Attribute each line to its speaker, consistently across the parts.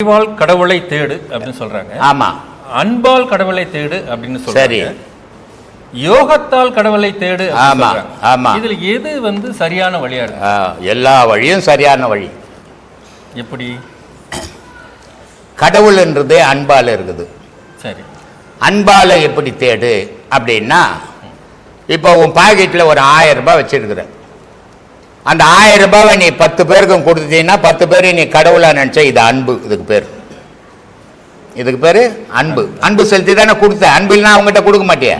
Speaker 1: அறிவால் கடவுளை தேடு அப்படின்னு சொல்றாங்க.
Speaker 2: ஆமா.
Speaker 1: அன்பால் கடவுளை தேடு அப்படின்னு
Speaker 2: சரி.
Speaker 1: சொல்றாங்க யோகத்தால் கடவுளை தேடு அப்படின்னு
Speaker 2: ஆமா,
Speaker 1: சொல்றாங்க.
Speaker 2: ஆமா.
Speaker 1: இதுல எது வந்து சரியான வழியா இருக்கு?
Speaker 2: ஆ, எல்லா வழியும் சரியான வழி.
Speaker 1: எப்படி?
Speaker 2: கடவுள்ன்றதே அன்பால இருக்குது.
Speaker 1: சரி.
Speaker 2: அன்பால எப்படி தேடு அப்படின்னா இப்போ உன் பாக்கெட்டில் ஒரு ஆயிரம் ரூபாய் வச்சிருக்கிற. அந்த ஆயிரம் ரூபாவை நீ பத்து பேருக்கும் கொடுத்துட்டீங்கன்னா பத்து பேரையும் நீ கடவுளாக நினச்ச இது அன்பு. இதுக்கு பேர். இதுக்கு பேர் அன்பு. அன்பு செலுத்தி தானே கொடுத்த. அன்பில்னா அவங்ககிட்ட கொடுக்க மாட்டியா?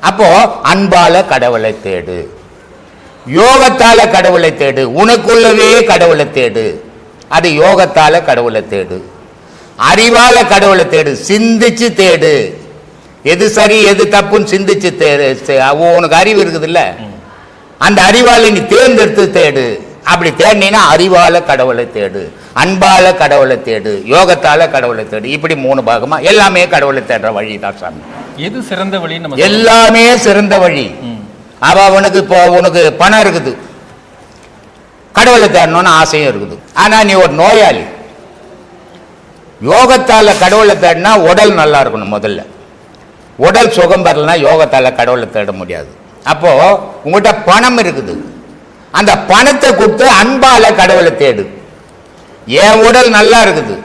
Speaker 2: அப்போ அன்பால கடவுளை தேடு. யோகத்தால கடவுளை தேடு. உனக்குள்ளவே கடவுளை தேடு. அது யோகத்தால கடவுளை தேடு. அறிவால கடவுளை தேடு. சிந்திச்சு தேடு. எது சரி எது தப்புன்னு சிந்திச்சு தேடு. அவ- உனக்கு அறிவு இருக்குதுல்ல? அந்த அறிவால நீ தேர்ந்தெடுத்து தேடு. அப்படி தேடினீன்னா அறிவால கடவுளை தேடு. அன்பால கடவுளை தேடு. யோகத்தால கடவுளை தேடு. இப்படி மூணு பாகமா எல்லாமே கடவுளை தேடுற வழி தான் சாமி.
Speaker 1: எது சிறந்த சொல்லலாம்.
Speaker 2: எல்லாமே சிறந்த வழி. அவ உனக்கு இப்போ உனக்கு பணம் இருக்குது. கடவுளை தேடணும்னு ஆசையும் இருக்குது. ஆனா நீ ஒரு நோயாளி. யோகத்தால கடவுளை தேடினா உடல் நல்லா இருக்கணும் முதல்ல. உடல் சுகம் பெறலனா யோகத்தால கடவுளை தேட முடியாது. அப்போ உங்கள்கிட்ட பணம் இருக்குது. அந்த பணத்தை கொடுத்து அன்பால கடவுளை தேடு. என் உடல் நல்லா இருக்குது.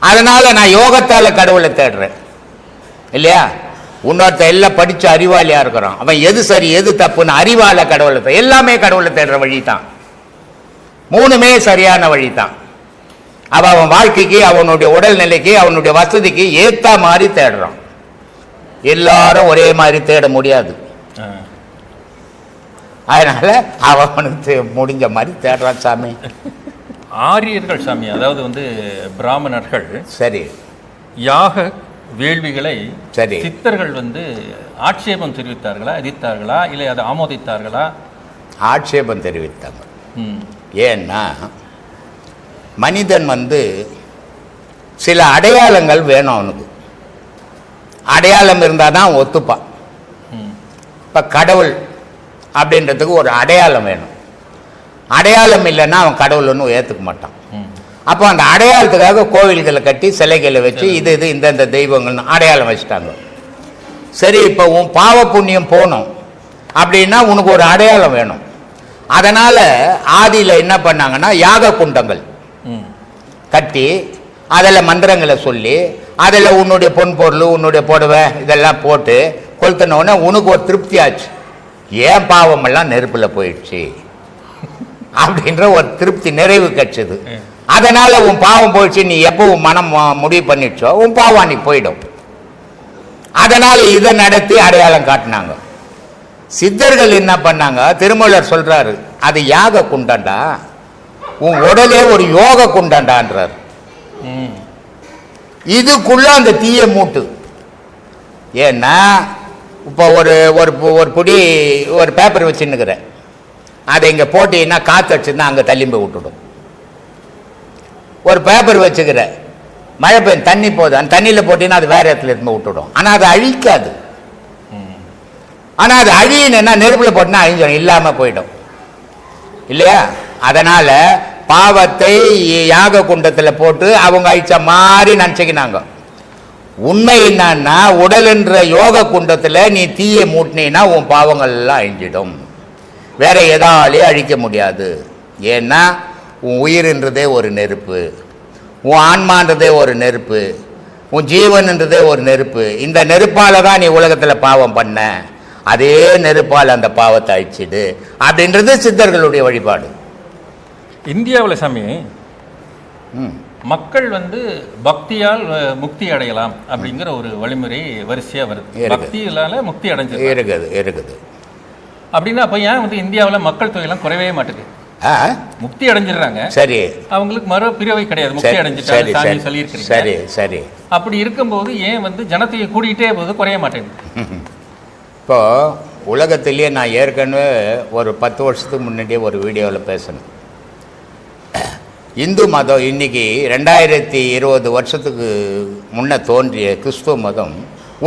Speaker 2: அதனால நான் யோகத்தால கடவுளை தேடுறேன். இல்லையா? இன்னொருத்த எல்லாம் படிச்சு அறிவாளியா இருக்கிறான். அவன் எது சரி எது தப்புன்னு அறிவால கடவுளை எல்லாமே கடவுளை தேடுற வழி தான் மூணுமே சரியான வழி தான் அவன் அவன் வாழ்க்கைக்கு அவனுடைய உடல்நிலைக்கு அவனுடைய வசதிக்கு ஏத்த மாதிரி தேடுறான். எல்லாரும் ஒரே மாதிரி தேட முடியாது. அதனால அவனுக்கு முடிஞ்ச மாதிரி தேடுறான் சாமி
Speaker 1: ஆரியர்கள் சாமி அதாவது வந்து பிராமணர்கள்
Speaker 2: சரி
Speaker 1: யாக வேள்விகளை
Speaker 2: சரி.
Speaker 1: சித்தர்கள் வந்து ஆட்சேபம் தெரிவித்தார்களா எதிர்த்தார்களா இல்லை அதை ஆமோதித்தார்களா
Speaker 2: ஆட்சேபம் தெரிவித்தாங்க
Speaker 1: ம்.
Speaker 2: ஏன்னா மனிதன் வந்து சில அடையாளங்கள் வேணும் அவனுக்கு அடையாளம் இருந்தால் தான் ஒத்துப்பான்
Speaker 1: ம்.
Speaker 2: இப்போ கடவுள் அப்படின்றதுக்கு ஒரு அடையாளம் வேணும். அடையாளம் இல்லைன்னா அவன் கடவுள்னு ஏற்றுக்க மாட்டான். அப்போ அந்த அடையாளத்துக்காக கோவில்களை கட்டி சிலைகளை வச்சு இது இது இந்தந்த தெய்வங்கள்னு அடையாளம் வச்சுட்டாங்க. சரி இப்போ உன் பாவ புண்ணியம் போகணும். அப்படின்னா உனக்கு ஒரு அடையாளம் வேணும். அதனால ஆதியில் என்ன பண்ணாங்கன்னா யாக குண்டங்கள். கட்டி அதில் மந்திரங்களை சொல்லி அதில் உன்னுடைய பொன் பொருள் உன்னுடைய புடவை இதெல்லாம் போட்டு கொளுத்தின உடனே உனக்கு ஒரு திருப்தி ஆச்சு. ஏன் பாவமெல்லாம் நெருப்பில் போயிடுச்சு? அப்படின்ற ஒரு திருப்தி நிறைவு கிடைச்சது அதனால உன் பாவம் போயிடுச்சு நீ எப்போ உன் மனம் முடிவு பண்ணிடுச்சோ உன் பாவம் அன்னைக்கு போயிடும். அதனால இதை நடத்தி அடையாளம் காட்டினாங்க. சித்தர்கள் என்ன பண்ணாங்க? திருமூலர் சொல்றாரு அது யாக குண்டண்டா? உன் உடலே ஒரு யோக குண்டண்டான்றார். இதுக்குள்ள அந்த தீய மூட்டு. ஏன்னா இப்போ ஒரு ஒரு பு- ஒரு பொடி ஒரு பேப்பர் வச்சுன்னுக்கிறேன். அதை இங்கே போட்டீங்கன்னா காற்று அடிச்சுன்னா அங்கே தள்ளி போய் விட்டுடும். ஒரு பேப்பர் வச்சுக்கிறேன். மழை பெய்யும் தண்ணி போகுது. அந்த தண்ணியில் போட்டீங்கன்னா அது வேற இடத்துல இருந்து விட்டுடும். ஆனால் அது அழிக்காது. ஆனால் அது அழியணுன்னா நெருப்பில் போட்டுனா அழிஞ்சிடும் இல்லாமல் போயிடும். இல்லையா? அதனால் பாவத்தை யாக குண்டத்தில் போட்டு அவங்க அழிச்ச மாதிரி நினச்சிக்கினாங்க. உண்மை என்னன்னா உடல் என்ற யோக குண்டத்தில் நீ தீயை மூட்டினீன்னா உன் பாவங்கள் எல்லாம் அழிஞ்சிடும். வேற எதாலையும் அழிக்க முடியாது. ஏன்னா உன் உயிர்ன்றதே ஒரு நெருப்பு. உன் ஆன்மான்றதே ஒரு நெருப்பு. உன் ஜீவன்ன்றதே ஒரு நெருப்பு. இந்த நெருப்பால தான் நீ உலகத்தில் பாவம் பண்ண. அதே நெருப்பால் அந்த பாவத்தை அழிச்சிடு. அப்படின்றது சித்தர்களுடைய வழிபாடு.
Speaker 1: இந்தியாவுல சாமி
Speaker 2: ம்.
Speaker 1: மக்கள் வந்து பக்தியால் முக்தி அடையலாம் அப்படிங்கிற ஒரு வழிமுறை வரிசையா வருது. பக்தியிலால முக்தி அடைஞ்சது
Speaker 2: இருக்குது இருக்குது
Speaker 1: அப்படின்னா அப்ப ஏன் வந்து இந்தியாவுல மக்கள் தொகை எல்லாம் குறையவே மாட்டுது
Speaker 2: ஆ
Speaker 1: முக்தி அடைஞ்சிடுறாங்க.
Speaker 2: சரி.
Speaker 1: அவங்களுக்கு மறு பிறவை கிடையாது. முக்தி அடைஞ்சிட்டாங்க சாமி சொல்லியிருக்கிறீங்க.
Speaker 2: சரி சரி.
Speaker 1: அப்படி இருக்கும்போது ஏன் வந்து ஜனத்தொகை கூடிட்டே போகுது குறைய மாட்டேங்குது?
Speaker 2: இப்போ உலகத்திலேயே நான் ஏற்கனவே ஒரு பத்து வருஷத்துக்கு முன்னாடியே ஒரு வீடியோவில் பேசினேன். இந்து மதம் இன்னைக்கு ரெண்டாயிரத்தி இருபது வருஷத்துக்கு முன்ன தோன்றிய கிறிஸ்துவ மதம்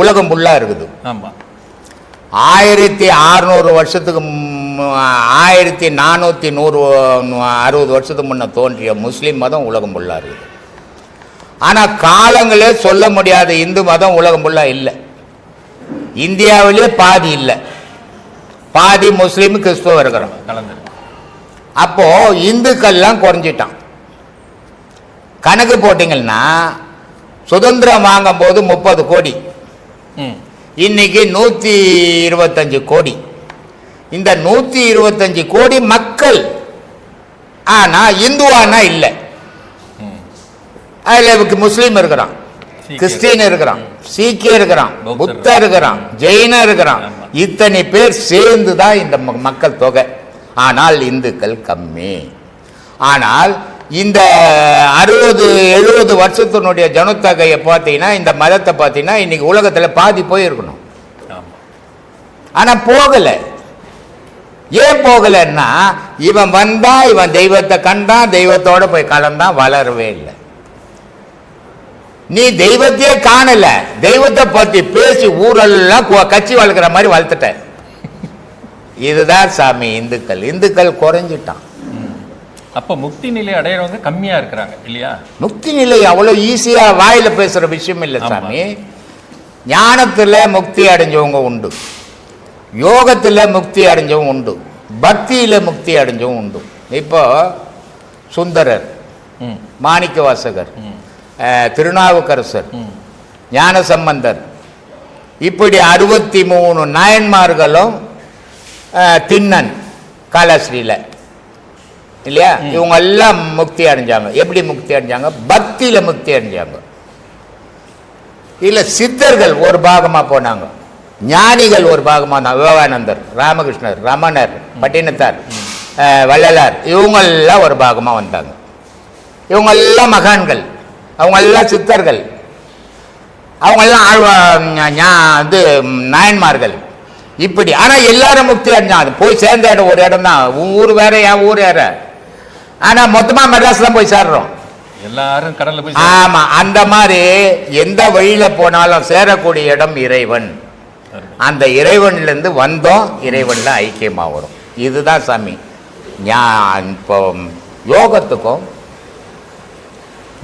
Speaker 2: உலகம் ஃபுல்லாக இருக்குது.
Speaker 1: ஆமா.
Speaker 2: ஆயிரத்தி அறுநூறு வருஷத்துக்கு ஆயிரத்தி நானூற்றி நூறு அறுபது வருஷத்துக்கு முன்ன தோன்றிய முஸ்லீம் மதம் உலகம் ஃபுல்லாக இருக்குது. ஆனா காலங்களே சொல்ல முடியாத இந்து மதம் உலகம் ஃபுல்லா இல்லை. இந்தியாவிலே பாதி இல்லை. பாதி முஸ்லீம் கிறிஸ்துவ இருக்கிறோம்.
Speaker 1: கலந்து
Speaker 2: அப்போ இந்துக்கள்லாம் குறைஞ்சிட்டான். கணக்கு போட்டீங்கன்னா சுதந்திரம் வாங்கும் போது முப்பது கோடி.
Speaker 1: ம்.
Speaker 2: இன்னைக்கு நூத்தி இருபத்தஞ்சு கோடி. இந்த நூத்தி இருபத்தஞ்சு கோடி மக்கள். ஆனா இந்துவானா இல்லை. அதுல முஸ்லீம் இருக்கிறான். கிறிஸ்டின் இருக்கிறான். சீக்கிய இருக்கிறான்.
Speaker 1: பௌத்தர்
Speaker 2: புத்த இருக்கிறான். ஜெயின இருக்கிறான். இத்தனை பேர் சேர்ந்து தான் இந்த மக்கள் தொகை. ஆனால் இந்துக்கள் கம்மி. ஆனால் இந்த அறுபது எழுபது வருஷத்தினுடைய ஜனத்தொகையை பார்த்தீங்கன்னா இந்த மதத்தை பார்த்தீங்கன்னா இன்னைக்கு உலகத்தில் பாதி போயிருக்கணும். ஆனால் போகலை. ஏன் போகலைன்னா இவன் வந்தா இவன் தெய்வத்தை கண்டான் தெய்வத்தோட போய் கலந்தான் வளரவே இல்லை. நீ தெய்வத்தையே காணல. தெய்வத்தை பத்தி பேசி ஊரெல்லாம் கு- கட்சி வளர்க்குற மாதிரி வளர்த்துட்ட. இதுதான் சாமி இந்துக்கள். இந்துக்கள் குறைஞ்சிட்டான்.
Speaker 1: அப்போ முக்தி நிலை அடையிறவங்க கம்மியா இருக்கிறாங்க இல்லையா?
Speaker 2: முக்தி நிலை அவ்வளவு ஈஸியா வாயில பேசுற விஷயம் இல்லை. சாமி. ஞானத்துல முக்தி அடைஞ்சவங்க உண்டு. யோகத்துல முக்தி அடைஞ்சவங்க உண்டு. பக்தியில முக்தி அடைஞ்சவங்க உண்டு. இப்போ சுந்தரர்
Speaker 1: ம்.
Speaker 2: மாணிக்க வாசகர் திருநாவுக்கரசர்
Speaker 1: ம்.
Speaker 2: ஞானசம்பந்தர். இப்படி அறுபத்தி மூணு நாயன்மார்களும் திண்ணன் காலஸ்ரீல இல்லையா. இவங்க எல்லாம் முக்தி அடைஞ்சாங்க. எப்படி முக்தி அடைஞ்சாங்க? பக்தியில முக்தி அடைஞ்சாங்க. இல்ல சித்தர்கள் ஒரு பாகமா போனாங்க. ஞானிகள் ஒரு பாகமா இருந்தாங்க. விவேகானந்தர் ராமகிருஷ்ணர் ரமணர் பட்டினத்தார் வள்ளலார் இவங்கெல்லாம் ஒரு பாகமா வந்தாங்க. இவங்க எல்லாம் மகான்கள். அவங்க எல்லாம் சித்தர்கள் அவங்க எல்லாம் ஆழ்வா இது நாயன்மார்கள். இப்படி. ஆனா எல்லாரும் முக்தி அடைஞ்சாங்க. போய் சேர்ந்த இடம் ஒரு இடம் தான் ஊர் வேற என் ஊர் வேற. ஆனா மொத்தமா மெட்ராஸ் தான் போய் சேர்றோம்.
Speaker 1: எல்லாரும் கடல்ல போய்
Speaker 2: ஆமா அந்த மாதிரி எந்த வழியில போனாலும் சேரக்கூடிய இடம் இறைவன். அந்த இறைவன்ல இருந்து வந்தோம் இறைவன்ல ஐக்கியமா வரும். இதுதான் சாமி. ஞா- இப்போ யோகத்துக்கும்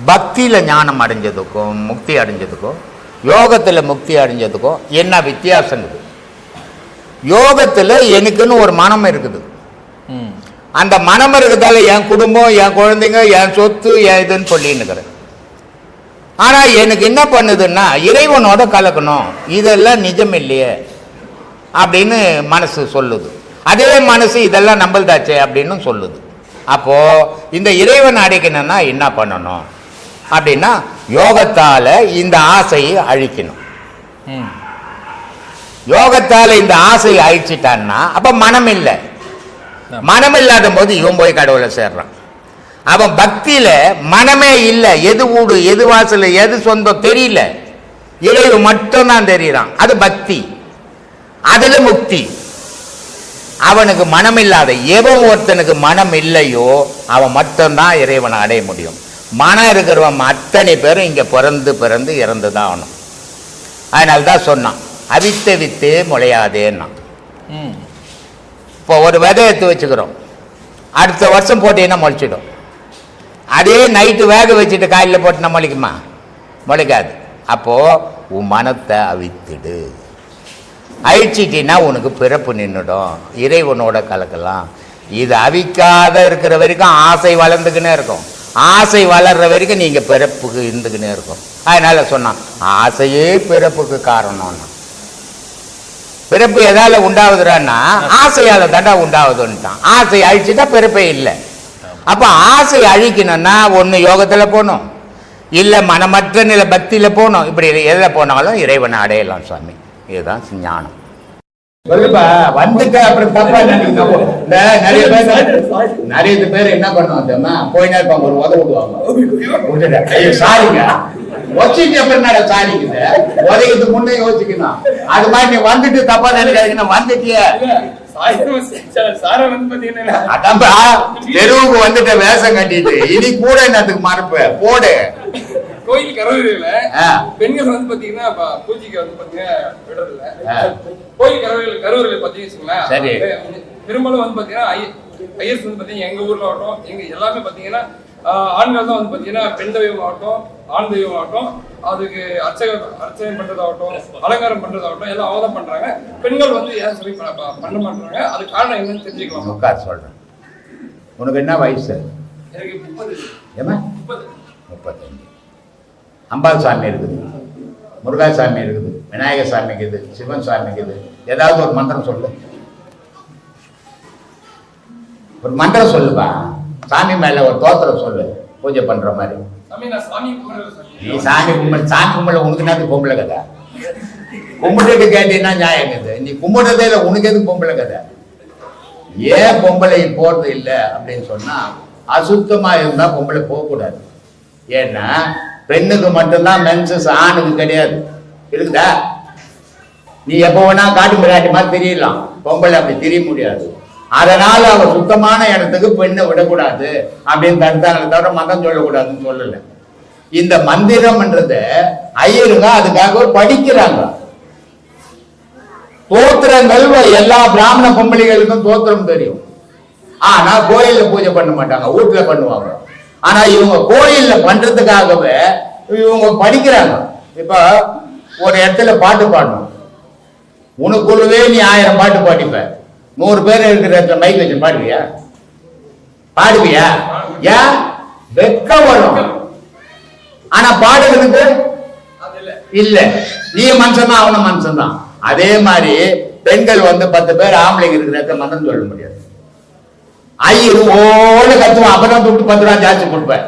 Speaker 2: பக்தியில ஞானம் அடைஞ்சதுக்கும் முக்தி அடைஞ்சதுக்கும் யோகத்துல முக்தி அடைஞ்சதுக்கும் என்ன வித்தியாசம் இருக்குது யோகத்துல எனக்குன்னு ஒரு மனம் இருக்குது. அந்த மனம் இருக்கிறதால என் குடும்பம் என் குழந்தைங்க என் சொத்து என் இதுன்னு சொல்லின்னு இருக்கிறேன் ஆனா எனக்கு என்ன பண்ணுதுன்னா இறைவனோட கலக்கணும். இதெல்லாம் நிஜம் இல்லையே அப்படின்னு மனசு சொல்லுது. அதே மனசு இதெல்லாம் நம்பல்தாச்சே அப்படின்னு சொல்லுது. அப்போ இந்த இறைவன் அடைக்கணும்னா என்ன பண்ணணும்? அப்படின்னா யோகத்தால இந்த ஆசையை அழிக்கணும்.
Speaker 1: ம்.
Speaker 2: யோகத்தால இந்த ஆசையை அழிச்சிட்டான்னா அப்ப மனம் இல்லை. மனம் இல்லாத போது இவன் போய் கடவுளை சேர்றான். அவன் பக்தியில மனமே இல்லை. எது ஊடு எது வாசல் எது சொந்தம் தெரியல. இறைவு மட்டும்தான் தெரியறான். அது பக்தி. அதுல முக்தி. அவனுக்கு மனம் இல்லாத எவன் ஒருத்தனுக்கு மனம் இல்லையோ அவன் மட்டும்தான் இறைவனை அடைய முடியும். மனம் இருக்கிறவன் அத்தனை பேரும் இங்க பிறந்து பிறந்து இறந்து தான் ஆகணும். அதனால தான் சொன்னான் அவித்த வித்தே முளையாதேன்னா இப்போ ஒரு விதை எடுத்து வச்சுக்கிறோம். அடுத்த வருஷம் போட்டீங்கன்னா முளைச்சிடும்? அதே நைட்டு வேக வச்சுட்டு காலையில் போட்டுனா முளைக்குமா? முளைக்காது. அப்போது உன் மனத்தை அவித்துடு. அழிச்சிட்டின்னா உனக்கு பிறப்பு நின்றுடும் இறைவனோட கலக்கலாம். இது அவிக்காத இருக்கிற வரைக்கும் ஆசை வளர்ந்துக்கினே இருக்கும். ஆசை வளர்ற வரைக்கும் நீங்கள் பிறப்புக்கு இருந்துக்கினே இருக்கும். அதனால் சொன்னான் ஆசையே பிறப்புக்கு காரணம்னா. பிறப்பு எதால உண்டாவதுறான்னா ஆசையால தண்டா உண்டாகுதுன்ட்டான் ஆசை அழிச்சுட்டா பிறப்பே இல்லை. அப்போ ஆசை அழிக்கணும்னா ஒன்று யோகத்தில் போகணும் இல்லை மனமற்ற நில பக்தியில் போகணும் இப்படி எதில் போனாலும் இறைவனை அடையலாம் சுவாமி. இதுதான் ஞானம். சொல்லுப்பா அப்புறம் தப்பா நிறைய பேர் நிறைய பேர் என்ன பண்ணுவாங்க போய் நேரம் ஒரு உதவு சாரிங்க வச்சுட்டு அப்புறம் என்ன சாரிக்குது உதவிக்கு முன்னே யோசிக்கணும். அது மாதிரி நீ வந்துட்டு தப்பா நினைக்காதீங்கன்னா வந்துட்டியே. தெருவுக்கு வந்துட்ட வேஷம் கட்டிட்டு இனி கூட என்னத்துக்கு மறுப்பு? போடு.
Speaker 3: கோயில் கரவையில. பெண்கள் வந்து பாத்தீங்கன்னா பூஜைக்கு வந்து பாத்தீங்கன்னா விடுறது இல்ல
Speaker 2: ஆ.
Speaker 3: கோயில் கரவையில் கரூரில் பாத்தீங்கன்னா பெரும்பாலும் வந்து பாத்தீங்கன்னா ஐ- ஐயர்ஸ் வந்து பாத்தீங்கன்னா எங்க ஊர்ல ஆகட்டும் எங்க எல்லாமே பாத்தீங்கன்னா ஆண்கள் தான் வந்து பாத்தீங்கன்னா பெண் தெய்வம் ஆகட்டும் ஆண் தெய்வம் ஆகட்டும் அதுக்கு அர்ச்சக அர்ச்சனை பண்றதாகட்டும் அலங்காரம் பண்றதாகட்டும் எல்லாம் அவங்க தான் பண்றாங்க. பெண்கள் வந்து ஏன் சொல்லி பண்ண மாட்டாங்க அது காரணம் என்னன்னு தெரிஞ்சுக்கலாம்.
Speaker 2: உட்கார் சொல்கிறேன் உனக்கு என்ன வயசு?
Speaker 3: எனக்கு முப்பது.
Speaker 2: ஏமா
Speaker 3: முப்பது.
Speaker 2: முப்பத்தஞ்சு. அம்பாள் சாமி இருக்குது. முருகா சாமி இருக்குது. விநாயகர் சாமி இருக்குது சிவன் சாமி இருக்குது ஏதாவது ஒரு மந்திரம் சொல்லு. ஒரு மந்திரம் சொல்லுப்பா. சாமி மேல ஒரு தோத்திரம் சொல்லு பூஜை பண்ற மாதிரி.
Speaker 3: நான்
Speaker 2: நீ
Speaker 3: சாமி
Speaker 2: கும்பிடு சாமி கும்பிட உனக்கு என்னது பொம்பளை கதை? கும்பிட்டுட்டு கேட்டீங்கன்னா நியாயம் இருக்குது நீ கும்பிடுறதே இல்லை உனக்கு எதுக்கு பொம்பளை கதை? ஏன் பொம்பளை போறது இல்லை அப்படின்னு சொன்னா அசுத்தமா இருந்தா பொம்பளை போகக்கூடாது. ஏன்னா பெண்ணுக்கு மட்டும்தான் மென்சஸ் ஆணுக்கு கிடையாது. இருக்குதா? நீ எப்போ வேணா காட்டு மிராட்டி மாதிரி தெரியலாம். பொம்பளை அப்படி தெரிய முடியாது. அதனால அவர் சுத்தமான இடத்துக்கு பெண்ணை விடக்கூடாது அப்படின்னு தடுத்தாங்களே தவிர மதம் சொல்லக்கூடாதுன்னு சொல்லல. இந்த மந்திரம்ன்றத ஐயருங்க அதுக்காக படிக்கிறாங்க. தோத்திரங்கள் எல்லா பிராமண பொம்பளைகளுக்கும் தோத்திரம் தெரியும். ஆனா கோயில்ல பூஜை பண்ண மாட்டாங்க வீட்டுல பண்ணுவாங்க. ஆனா இவங்க கோயில்ல பண்றதுக்காகவே இவங்க படிக்கிறாங்க. இப்ப ஒரு இடத்துல பாட்டு பாடணும். உனக்குள்ளவே நீ ஆயிரம் பாட்டு பாடிப்ப. நூறு பேர் இருக்கிற மைக் வச்சு பாடுவியா? பாடுவியா? ஏன் வெக்கம் வரும். ஆனா பாடுறதுக்கு
Speaker 3: இல்ல.
Speaker 2: நீ மனுஷன் தான் மனுஷன்தான். மனுஷன் தான் அதே மாதிரி பெண்கள் வந்து பத்து பேர் ஆம்பளைங்க இருக்கிற இடத்துல மதம் சொல்ல முடியாது. ஐயரு ஓட கத்துவான். அப்பதான் துட்டு பத்து ரூபா ஜாஸ்தி கொடுப்பேன்.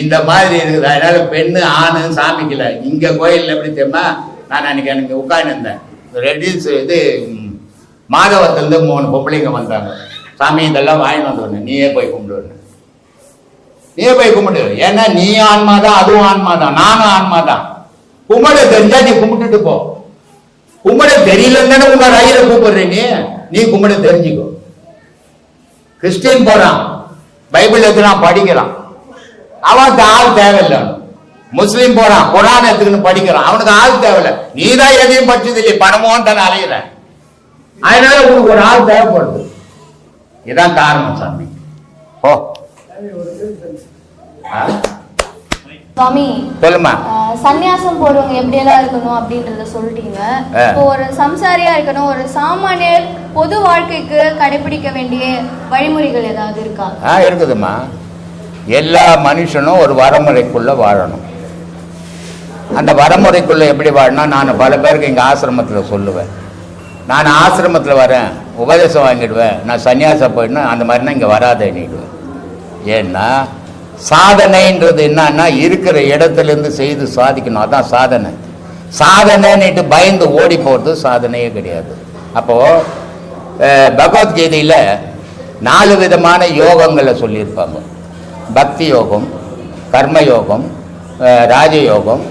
Speaker 2: இந்த மாதிரி இருக்குது. அதனால பெண்ணு ஆணு சாமிக்கல. இங்க கோயில்ல எப்படி தெரியுமா? நான் அன்னைக்கு எனக்கு உட்கார்ந்து ரெடிஸ் இது ம், மாதவத்திலிருந்து மூணு பொம்பளைங்க வந்தாங்க. சாமி இதெல்லாம் வாங்கிட்டு வந்தோன்னு நீயே போய் கும்பிடுவேன்னு நீயே போய் கும்பிடு. ஏன்னா நீ ஆன்மா தான் அதுவும் ஆன்மா தான். நானும் ஆன்மா தான். கும்பிட தெரிஞ்சா நீ கும்பிட்டுட்டு போ. கும்பிட தெரியலன்னு தானே உங்க ஐயரை கூப்பிடுற நீ. நீ கும்பிட தெரிஞ்சுக்கோ. கிறிஸ்டின் போறான். பைபிள் எடுத்துறான் படிக்கிறான். அவன் ஆள் தேவையில்லை. முஸ்லீம் போறான் குரான் எடுத்துக்கின்னு படிக்கிறான். அவனுக்கு ஆள் தேவையில்லை. நீ தான் எதையும் படிச்சது இல்லை பணமும் தானே அலையிற அதனால உனக்கு ஒரு ஆள் தேவைப்படுது. இதான் காரணம் சாமி. ஓ?
Speaker 4: சுவாமி
Speaker 2: சொல்லுமா.
Speaker 4: ஆஹ் சந்நியாசம் போறவங்க எப்படியெல்லாம் இருக்கணும் அப்படின்றத சொல்லிட்டீங்க. இப்போ ஒரு சம்சாரியா இருக்கணும் ஒரு சாமானியர் பொது வாழ்க்கைக்கு கடைபிடிக்க வேண்டிய வழிமுறைகள் ஏதாவது இருக்கா?
Speaker 2: ஆ இருக்குதும்மா. எல்லா மனுஷனும் ஒரு வரமுறைக்குள்ள வாழணும். அந்த வரமுறைக்குள்ளே எப்படி வாழணும் நான் பல பேருக்கு எங்கள் ஆசிரமத்தில் சொல்லுவேன். நான் ஆசிரமத்தில் வரேன் உபதேசம் வாங்கிடுவேன் நான் சன்னியாசம் போயிடணும் அந்த மாதிரினா இங்கே வராதேன்னிடுவேன் ஏன்னா சாதனைன்றது என்னன்னா இருக்கிற இடத்துலேருந்து செய்து சாதிக்கணும். அதான் சாதனை. சாதனைன்னுட்டு பயந்து ஓடி போகிறது சாதனையே கிடையாது. அப்போது பகவத்கீதையில் நாலு விதமான யோகங்களை சொல்லியிருப்பாங்க. பக்தி யோகம் கர்ம யோகம் ராஜயோகம்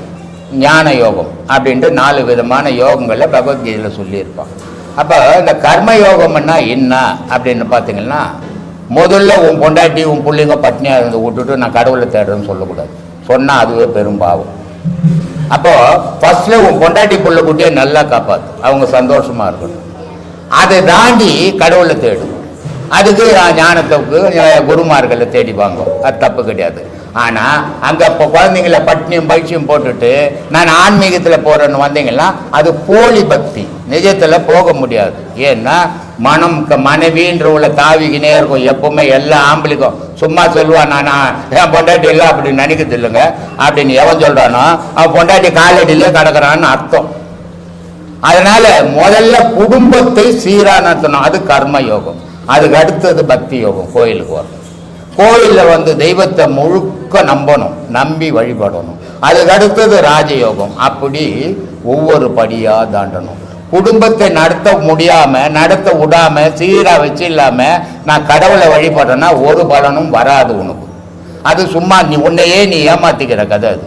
Speaker 2: ஞான யோகம் அப்படின்ட்டு நாலு விதமான யோகங்களை பகவத்கீதையில் சொல்லியிருப்பான் அப்போ இந்த கர்ம யோகம்னா என்ன அப்படின்னு பார்த்தீங்கன்னா முதல்ல உன் பொண்டாட்டி உன் பிள்ளைங்க பட்னியாக இருந்து விட்டுட்டு நான் கடவுளை தேடுறேன்னு சொல்லக்கூடாது. சொன்னால் அதுவே பெரும் பாவம். ஃபஸ்ட்டில் உன் பொண்டாட்டி பிள்ளை குட்டியை நல்லா காப்பாற்று அவங்க சந்தோஷமாக இருக்கணும். அதை தாண்டி கடவுளை தேடும் அதுக்கு ஞானத்துக்கு குருமார்களை தேடி வாங்கும் அது தப்பு கிடையாது. ஆனால் அங்கே இப்போ குழந்தைங்கள பட்னியும் பயிற்சியும் போட்டுட்டு நான் ஆன்மீகத்தில் போகிறேன்னு வந்தீங்கன்னா அது போலி பக்தி. நிஜத்தில் போக முடியாது. ஏன்னா மனம் மனைவின்ற உள்ள தாவிக்கினே இருக்கும் எப்பவுமே எல்லா ஆம்பளிக்கும் சும்மா சொல்லுவான் நான் என் பொண்டாட்டி இல்லை அப்படி நினைக்கிறது இல்லைங்க. அப்படின்னு எவன் சொல்கிறானோ அவன் பொண்டாட்டி காலடியிலே கிடக்கிறான்னு அர்த்தம். அதனால முதல்ல குடும்பத்தை சீரானத்தணும் அது கர்ம யோகம். அதுக்கு அடுத்தது பக்தி யோகம் கோயிலுக்கு வரும் கோயிலில் வந்து தெய்வத்தை முழு முழுக்க நம்பணும் நம்பி வழிபடணும். அதுக்கு அடுத்தது ராஜயோகம். அப்படி ஒவ்வொரு படியாக தாண்டணும். குடும்பத்தை நடத்த முடியாமல் நடத்த விடாமல் சீராக வச்சு இல்லாமல் நான் கடவுளை வழிபடுறேன்னா ஒரு பலனும் வராது உனக்கு. அது சும்மா நீ உன்னையே நீ ஏமாத்திக்கிற கதை அது.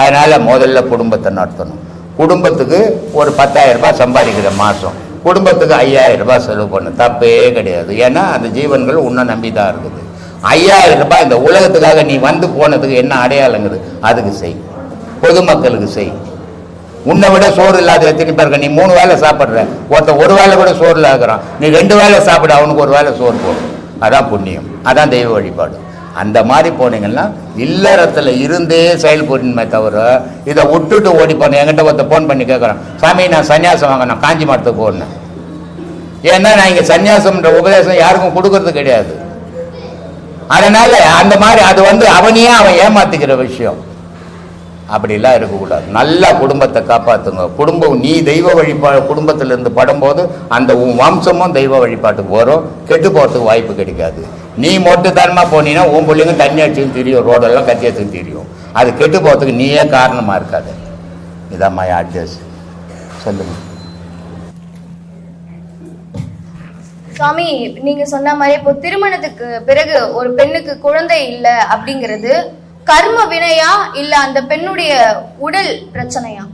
Speaker 2: அதனால் முதல்ல குடும்பத்தை நடத்தணும். குடும்பத்துக்கு ஒரு பத்தாயிரம் ரூபாய் சம்பாதிக்கிற மாதம் குடும்பத்துக்கு ஐயாயிரம் ரூபாய் செலவு பண்ணு. தப்பே கிடையாது. ஏன்னா அந்த ஜீவன்கள் உன்னை நம்பி தான் இருக்குது. ஐயாயிரம் ரூபாய் இந்த உலகத்துக்காக நீ வந்து போனதுக்கு என்ன அடையாளங்குது அதுக்கு செய். பொதுமக்களுக்கு செய். உன்னை விட சோறு இல்லாத எத்தனை பேர் நீ மூணு வேளை சாப்பிட்ற. ஒருத்தன் ஒரு வேளை கூட சோறு இல்லாத நீ ரெண்டு வேளை சாப்பிட அவனுக்கு ஒரு வேளை சோறு போடும் அதான் புண்ணியம். அதான் தெய்வ வழிபாடு. அந்த மாதிரி போனீங்கன்னா இல்லறத்தில் இருந்தே செயல்படணுமே தவிர இதை விட்டுட்டு ஓடி போன என்கிட்ட ஒருத்த ஃபோன் பண்ணி கேட்குறேன் சாமி நான் சன்னியாசம் வாங்கினேன் காஞ்சி மரத்துக்கு போனேன் ஏன்னா நான் இங்கே சன்னியாசம்ன்ற உபதேசம் யாருக்கும் கொடுக்கறது கிடையாது. அதனால அந்த மாதிரி அது வந்து அவனையே அவன் ஏமாத்துக்கிற விஷயம். அப்படிலாம் இருக்கக்கூடாது. நல்லா குடும்பத்தை காப்பாத்துங்க. குடும்பம் நீ தெய்வ வழிபாடு குடும்பத்திலிருந்து படும்போது அந்த உன் வம்சமும் தெய்வ வழிபாட்டுக்கு வரும். கெட்டு போகிறதுக்கு வாய்ப்பு கிடைக்காது. நீ மொட்டுத்தனமாக போனீங்கன்னா உன் பிள்ளைங்க தண்ணி அடிச்சுன்னு தெரியும் ரோடெல்லாம் கத்தி அடிச்சுன்னு தெரியும். அது கெட்டு போகிறதுக்கு நீயே காரணமாக இருக்காது. இதான் மை அட்ஜஸ்ட் சொல்லுங்கள்
Speaker 4: சுவாமி நீங்க சொன்ன மாதிரி இப்போ திருமணத்துக்கு பிறகு ஒரு பெண்ணுக்கு குழந்தை இல்ல அப்படிங்கிறது கர்ம வினையா இல்ல அந்த பெண்ணுடைய உடல் பிரச்சனையா?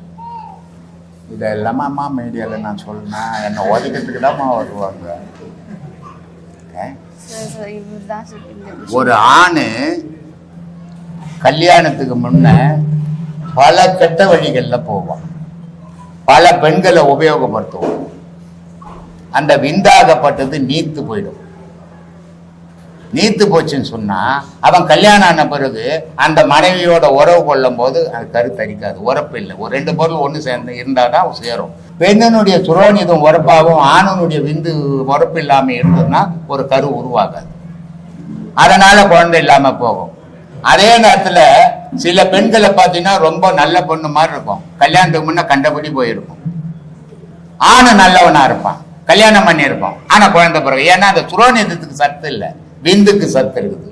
Speaker 2: இதெல்லாம் அம்மா மீடியாவில் நான் சொல்லணும்னா என்னை ஒதுக்கிறதுக்கு தான்மா வருவாங்க. ஒரு ஆணு கல்யாணத்துக்கு முன்ன பல கெட்ட வழிகளில் போவான். பல பெண்களை உபயோகப்படுத்துவான். அந்த விந்தாகப்பட்டது நீத்து போயிடும். நீத்து போச்சுன்னு சொன்னா அவன் கல்யாணம் ஆன பிறகு அந்த மனைவியோட உறவு கொள்ளும் போது அது கருத்தரிக்காது உறப்பு இல்லை. ஒரு ரெண்டு பொருள் ஒன்று சேர்ந்து இருந்தால் தான் சேரும். பெண்ணினுடைய சுரோனிதம் உறப்பாகவும் ஆணனுடைய விந்து உறப்பு இல்லாமல் இருந்ததுன்னா ஒரு கரு உருவாகாது. அதனால குழந்தை இல்லாம போகும். அதே நேரத்துல சில பெண்களை பார்த்தீங்கன்னா ரொம்ப நல்ல பொண்ணு மாதிரி இருக்கும். கல்யாணத்துக்கு முன்ன கண்டபடி போயிருக்கும். ஆணு நல்லவனா இருப்பான். கல்யாணம் பண்ணியிருப்பான் ஆனா குழந்தை பிறகு. ஏன்னா அந்த சுரோனிதத்துக்கு சத்து இல்லை. விந்துக்கு சத்து இருக்குது.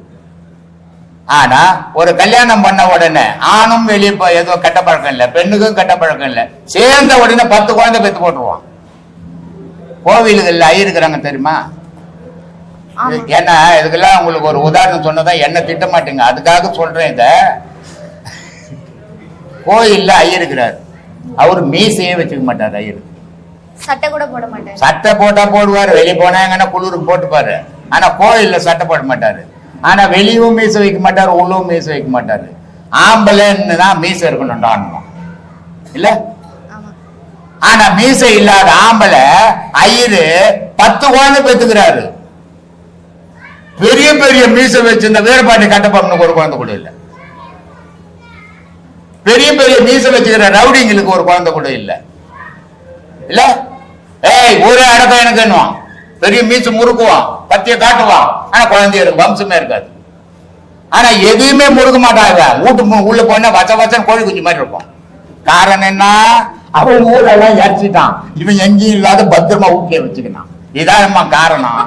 Speaker 2: ஆனா ஒரு கல்யாணம் பண்ண உடனே ஆணும் வெளியே போய் ஏதோ கெட்ட பழக்கம் இல்லை. பெண்ணுக்கும் கெட்ட பழக்கம் இல்லை. சேர்ந்த உடனே பத்து குழந்தை பெத்து போட்டுருவான் கோவில்கள்ல ஐயிருக்கிறாங்க தெரியுமா. ஏன்னா இதுக்கெல்லாம் உங்களுக்கு ஒரு உதாரணம் சொன்னதா என்ன திட்ட மாட்டீங்க. அதுக்காக சொல்றேன் இத. கோயில்ல ஐயர் இருக்கிறார். அவர் மீசையே வச்சுக்க மாட்டார் ஐயர்
Speaker 4: சட்டை கூட போட மாட்டேன்
Speaker 2: சட்டை போட்டா போடுவாரு. வெளியே போனாங்கன்னா குளிருக்கு போட்டுப்பாரு ஆனா கோயில்ல சட்டை போட மாட்டாரு. ஆனா வெளியவும் மீசை வைக்க மாட்டாரு உள்ளவும் மீசை வைக்க மாட்டாரு. ஆம்பளைன்னு தான் மீசை இருக்கணும்டான்னு இல்ல?
Speaker 4: ஆமா.
Speaker 2: ஆனா மீசை இல்லாத ஆம்பளை ஐயரு பத்து குழந்தை பெத்துக்கிறாரு. பெரிய பெரிய மீசை வச்சிருந்த வீரபாண்டி கட்டப்பொம்மனுக்கு ஒரு குழந்தை கூட இல்ல. பெரிய பெரிய மீசை வச்சுக்கிற ரவுடிங்களுக்கு ஒரு குழந்தை கூட இல்ல. இல்ல? ஏய் ஊரே அடக்கம் எனக்குன்னுவான் பெரிய மீசு முறுக்குவான் பத்திய காட்டுவான் ஆனா குழந்தைய இருக்கு வம்சமே இருக்காது. ஆனா எதையுமே முறுக்க மாட்டாங்க வீட்டு உள்ள போனா வச்ச வச்சன் கோழி குஞ்சு மாதிரி இருக்கும். காரணம் என்ன? அவன் ஊரெல்லாம் இறச்சிட்டான். இவன் எங்கேயும் இல்லாத பத்திரமா வீட்டுல வச்சுக்கினான் இதான் காரணம்.